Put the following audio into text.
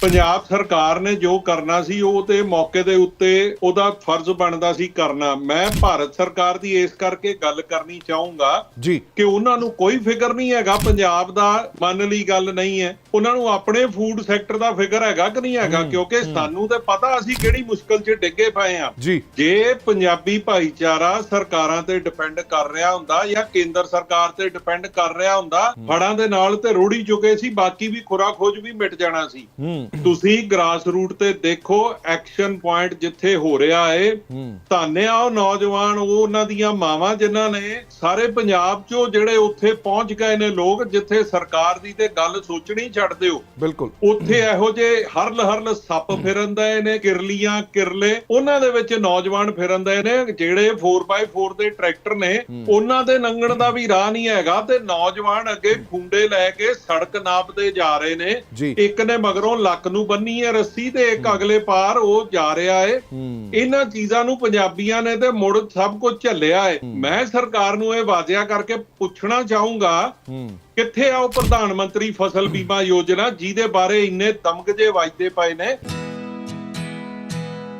ਪੰਜਾਬ ਸਰਕਾਰ ਨੇ ਜੋ ਕਰਨਾ ਸੀ ਉਹ ਤੇ ਮੌਕੇ ਦੇ ਉੱਤੇ ਉਹਦਾ ਫਰਜ਼ ਬਣਦਾ ਸੀ ਕਰਨਾ। ਮੈਂ ਭਾਰਤ ਸਰਕਾਰ ਦੀ ਇਸ ਕਰਕੇ ਗੱਲ ਕਰਨੀ ਚਾਹੂੰਗਾ ਕਿ ਉਹਨਾਂ ਨੂੰ ਕੋਈ ਫਿਕਰ ਨਹੀਂ ਹੈਗਾ ਪੰਜਾਬ ਦਾ ਮੰਨ ਲਈ ਗੱਲ ਨਹੀਂ ਹੈ। ਉਹਨਾਂ ਨੂੰ ਆਪਣੇ ਫੂਡ ਸੈਕਟਰ ਦਾ ਫਿਕਰ ਹੈਗਾ ਕਿ ਨਹੀਂ ਹੈਗਾ ਕਿਉਂਕਿ ਸਾਨੂੰ ਤੇ ਪਤਾ ਅਸੀਂ ਕਿਹੜੀ ਮੁਸ਼ਕਲ 'ਚ ਡਿੱਗੇ ਪਏ ਆ ਜੀ। ਪੰਜਾਬੀ ਭਾਈਚਾਰਾ ਸਰਕਾਰਾਂ ਤੇ ਡਿਪੈਂਡ ਕਰ ਰਿਹਾ ਹੁੰਦਾ ਜਾਂ ਕੇਂਦਰ ਸਰਕਾਰ ਤੇ ਡਿਪੈਂਡ ਕਰ ਰਿਹਾ ਹੁੰਦਾ ਫੜਾਂ ਦੇ ਨਾਲ ਤੇ ਰੋੜੀ ਚੁੱਕੇ ਸੀ ਬਾਕੀ ਵੀ ਖੁਰਾ ਖੋਜ ਵੀ ਮਿਟ ਜਾਣਾ ਸੀ। ਹੂੰ। ਤੁਸੀਂ ਗ੍ਰਾਸ ਰੂਟ ਤੇ ਦੇਖੋ ਐਕਸ਼ਨ ਪੁਆਇੰਟ ਜਿੱਥੇ ਹੋ ਰਿਹਾ ਏ ਧੰਨਿਆ ਉਹ ਨੌਜਵਾਨ ਉਹ ਉਹਨਾਂ ਦੀਆਂ ਮਾਵਾਂ ਜਿਨ੍ਹਾਂ ਨੇ ਸਾਰੇ ਪੰਜਾਬ 'ਚੋਂ ਜਿਹੜੇ ਉੱਥੇ ਪਹੁੰਚ ਗਏ ਨੇ ਲੋਕ ਜਿੱਥੇ ਸਰਕਾਰ ਦੀ ਤੇ ਗੱਲ ਸੋਚਣੀ ਛੱਡ ਦਿਓ। ਬਿਲਕੁਲ। ਉੱਥੇ ਇਹੋ ਜੇ ਹਰਲ ਹਰਲ ਸੱਪ ਫਿਰਨਦੇ ਨੇ ਕਿਰਲੀਆਂ ਕਿਰਲੇ ਉਹਨਾਂ ਦੇ ਵਿੱਚ ਨੌਜਵਾਨ ਫਿਰਨਦੇ ਨੇ ਜਿਹੜੇ 4x4 ਦੇ ਟਰੈਕਟਰ ਨੇ ਉਹਨਾਂ ਦੇ ਲੰਘਣ ਦਾ ਵੀ ਰਾਹ ਨਹੀਂ ਹੈਗਾ ਤੇ ਨੌਜਵਾਨ ਅੱਗੇ ਖੁੰਡੇ ਲੈ ਕੇ ਸੜਕ ਨਾਪਦੇ ਜਾ ਰਹੇ ਨੇ। ਇੱਕ ਨੇ ਮਗਰੋਂ ਲੱਕ ਨੂੰ ਬੰਨੀ ਹੈ ਰੱਸੀ ਤੇ ਇੱਕ ਅਗਲੇ ਪਾਰ ਉਹ ਜਾ ਰਿਹਾ ਏ। ਹੂੰ। ਇਹਨਾਂ ਚੀਜ਼ਾਂ ਨੂੰ ਪੰਜਾਬੀਆਂ ਨੇ ਤੇ ਮੁੜ ਸਭ ਕੁਝ ਝੱਲਿਆ ਏ। ਮੈਂ ਸਰਕਾਰ ਨੂੰ ਇਹ ਵਾਅਦਿਆ ਕਰਕੇ ਪੁੱਛਣਾ ਚਾਹੂੰਗਾ ਹੂੰ। ਕਿੱਥੇ ਆ ਉਹ ਪ੍ਰਧਾਨ ਮੰਤਰੀ ਫਸਲ ਬੀਮਾ ਯੋਜਨਾ ਜਿਹਦੇ ਬਾਰੇ ਇੰਨੇ ਦਮਗਜੇ ਵੱਜਦੇ ਪਏ ਨੇ